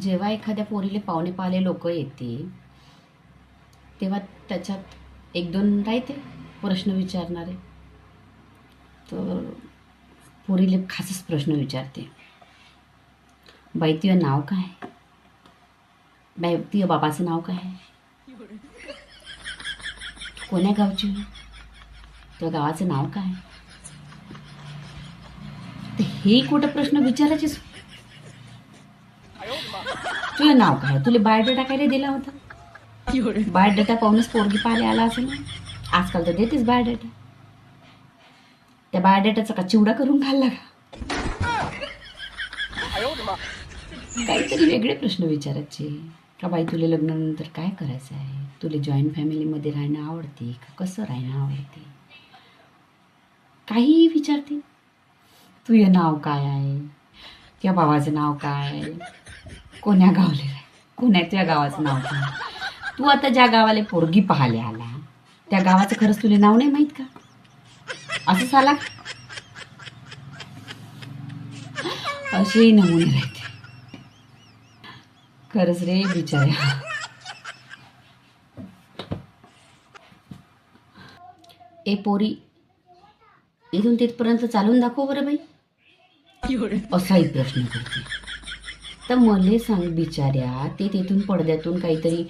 जेव्हा एखाद्या पोरीले पाहुणे पाहिले लोक येते तेव्हा त्याच्यात एक दोन राहते प्रश्न विचारणारे. तर पोरीले खासच प्रश्न विचारते बाई तुझं नाव काय? बाई तुझ्या बाबाचं नाव काय? कोण्या गावची? तुझ्या गावाचं नाव काय? हे कुठं प्रश्न विचारायचेच तुझं नाव काय? तुला बायोडेटा काय दिला होता? बायोडेटा पाहूनच पोरगी पाहायला आला असेल आजकाल तर देतेच बायोडेटा. त्या बायोडेटाचा का चिवडा करून खाल्ला का? काहीतरी वेगळे प्रश्न विचारायचे. का बाई तुला लग्नानंतर काय करायचं आहे? तुला जॉईंट फॅमिलीमध्ये राहणं आवडते का कसं राहणं आवडते? काहीही विचारते. तुझं नाव काय आहे? त्या बाबाचं नाव काय आहे? कोण्या गावले राह कोण्या त्या गावाचं नाव काय तू आता ज्या गावाला पोरगी पाहायला आला त्या गावाचं खरंच तुला नाव नाही माहीत का? असं झाला? असेही नमुने राहते. खरंच रे बिचाऱ्या. ए पोरी इथून तिथपर्यंत चालून दाखव बरं बाई. असाही प्रश्न करते. तर मले सांग बिचाऱ्या ते तिथून पडद्यातून काहीतरी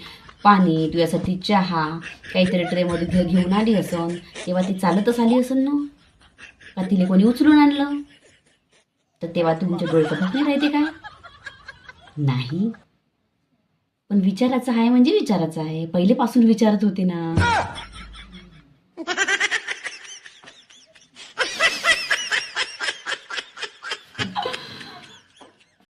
पाणी तुझ्यासाठी चहा काहीतरी ट्रेमध्ये घे घेऊन आली असन तेव्हा ती चालतच आली असन ना? का तिला कोणी उचलून आणलं? तर तेव्हा तुमच्या डोळ्यात नाही राहते काय? नाही. पण विचारायचं आहे म्हणजे विचारायचं आहे. पहिलेपासून विचारत होते ना.